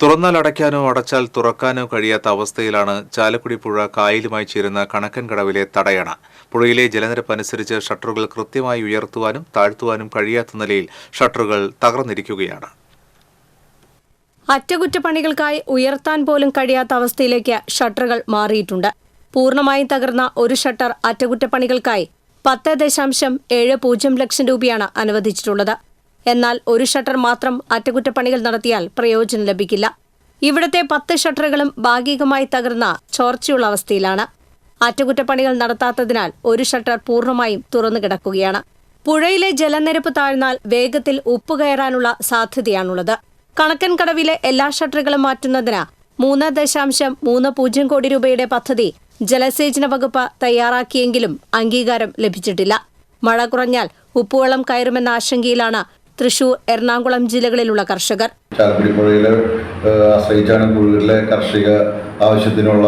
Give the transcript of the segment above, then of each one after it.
തുറന്നാൽ അടയ്ക്കാനോ അടച്ചാൽ തുറക്കാനോ കഴിയാത്ത അവസ്ഥയിലാണ് ചാലക്കുടി പുഴ കായലുമായി ചേരുന്ന കണക്കൻ കടവിലെ തടയണ. പുഴയിലെ ജലനിരപ്പ് അനുസരിച്ച് ഷട്ടറുകൾ കൃത്യമായി ഉയർത്തുവാനും താഴ്ത്തുവാനും കഴിയാത്ത നിലയിൽ ഷട്ടറുകൾ തകർന്നിരിക്കുകയാണ്. അറ്റകുറ്റപ്പണികൾക്കായി ഉയർത്താൻ പോലും കഴിയാത്ത അവസ്ഥയിലേക്ക് ഷട്ടറുകൾ മാറിയിട്ടുണ്ട്. പൂർണമായും തകർന്ന ഒരു ഷട്ടർ അറ്റകുറ്റപ്പണികൾക്കായി പത്ത് ദശാംശം ഏഴ് പൂജ്യം ലക്ഷം രൂപയാണ് അനുവദിച്ചിട്ടുള്ളത്. എന്നാൽ ഒരു ഷട്ടർ മാത്രം അറ്റകുറ്റപ്പണികൾ നടത്തിയാൽ പ്രയോജനം ലഭിക്കില്ല. ഇവിടത്തെ പത്ത് ഷട്ടറുകളും ഭാഗികമായി തകർന്ന ചോർച്ചയുള്ള അവസ്ഥയിലാണ്. അറ്റകുറ്റപ്പണികൾ നടത്താത്തതിനാൽ ഒരു ഷട്ടർ പൂർണമായും തുറന്നു കിടക്കുകയാണ്. പുഴയിലെ ജലനിരപ്പ് താഴ്ന്നാൽ വേഗത്തിൽ ഉപ്പ് കയറാനുള്ള സാധ്യതയാണുള്ളത്. കണക്കൻകടവിലെ എല്ലാ ഷട്ടറുകളും മാറ്റുന്നതിന് മൂന്ന് ദശാംശം മൂന്ന് പൂജ്യം കോടി രൂപയുടെ പദ്ധതി ജലസേചന വകുപ്പ് തയ്യാറാക്കിയെങ്കിലും അംഗീകാരം ലഭിച്ചിട്ടില്ല. മഴ കുറഞ്ഞാൽ ഉപ്പുവെള്ളം കയറുമെന്ന ആശങ്കയിലാണ് തൃശൂർ എറണാകുളം ജില്ലകളിലുള്ള കർഷകർ. ചാലക്കുടി ആശ്രയിച്ചാണ് പുഴയിലെ കാർഷിക ആവശ്യത്തിനുള്ള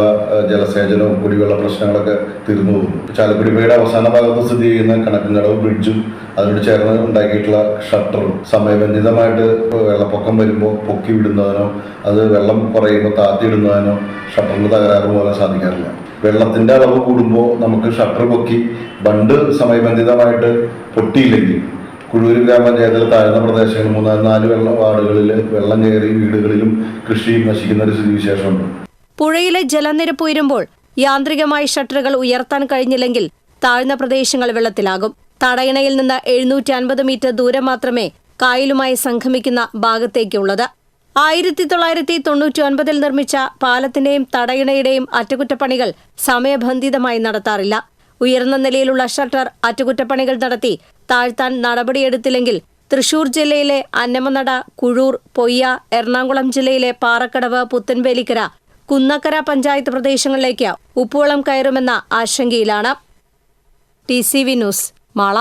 ജലസേചനവും കുടിവെള്ള പ്രശ്നങ്ങളൊക്കെ തീർന്നു പോകും ചാലക്കുടി പുഴയുടെ അവസാന ഭാഗത്ത് സ്ഥിതി ചെയ്യുന്ന കണക്കൻകടവ് ബ്രിഡ്ജും അതിനോട് ചേർന്ന് ഉണ്ടാക്കിയിട്ടുള്ള ഷട്ടറും സമയബന്ധിതമായിട്ട് വെള്ളപ്പൊക്കം വരുമ്പോൾ പൊക്കി വിടുന്നതിനോ അത് വെള്ളം കുറയുമ്പോൾ താത്തിയിടുന്നതിനോ ഷട്ടറിന് തകരാറ് പോലെ സാധിക്കാറില്ല. വെള്ളത്തിന്റെ അളവ് കൂടുമ്പോൾ നമുക്ക് ഷട്ടർ പൊക്കി ബണ്ട് സമയബന്ധിതമായിട്ട് പൊട്ടിയില്ലെങ്കിൽ കുഴൂര് ഗ്രാമപഞ്ചായത്തിലെ താഴ്ന്ന പ്രദേശങ്ങളിൽ മൂന്നാൽ നാല് വെള്ള വാർഡുകളിൽ വെള്ളം കയറി വീടുകളിലും കൃഷിയും നശിക്കുന്ന ഒരു സ്ഥിതിവിശേഷമുണ്ട്. പുഴയിലെ ജലനിരപ്പ് ഉയരുമ്പോൾ യാന്ത്രികമായി ഷട്ടറുകൾ ഉയർത്താൻ കഴിഞ്ഞില്ലെങ്കിൽ താഴ്ന്ന പ്രദേശങ്ങൾ വെള്ളത്തിലാകും. തടയണയിൽ നിന്ന് എഴുന്നൂറ്റി അൻപത് മീറ്റർ ദൂരം മാത്രമേ കായലുമായി സംഗമിക്കുന്ന ഭാഗത്തേക്കുള്ളത്. ആയിരത്തി തൊള്ളായിരത്തി തൊണ്ണൂറ്റി ഒൻപതിൽ നിർമ്മിച്ച പാലത്തിന്റെയും തടയണയുടെയും അറ്റകുറ്റപ്പണികൾ സമയബന്ധിതമായി നടത്താറില്ല. ഉയർന്ന നിലയിലുള്ള ഷട്ടർ അറ്റകുറ്റപ്പണികൾ നടത്തി. താഴ്ത്താൻ നടപടിയെടുത്തില്ലെങ്കിൽ തൃശൂർ ജില്ലയിലെ അന്നമനട കുഴൂർ പൊയ്യ എറണാകുളം ജില്ലയിലെ പാറക്കടവ് പുത്തൻവേലിക്കര കുന്നക്കര പഞ്ചായത്ത് പ്രദേശങ്ങളിലേക്ക് ഉപ്പുവളം കയറുമെന്ന ആശങ്കയിലാണ്. T C V news Mala.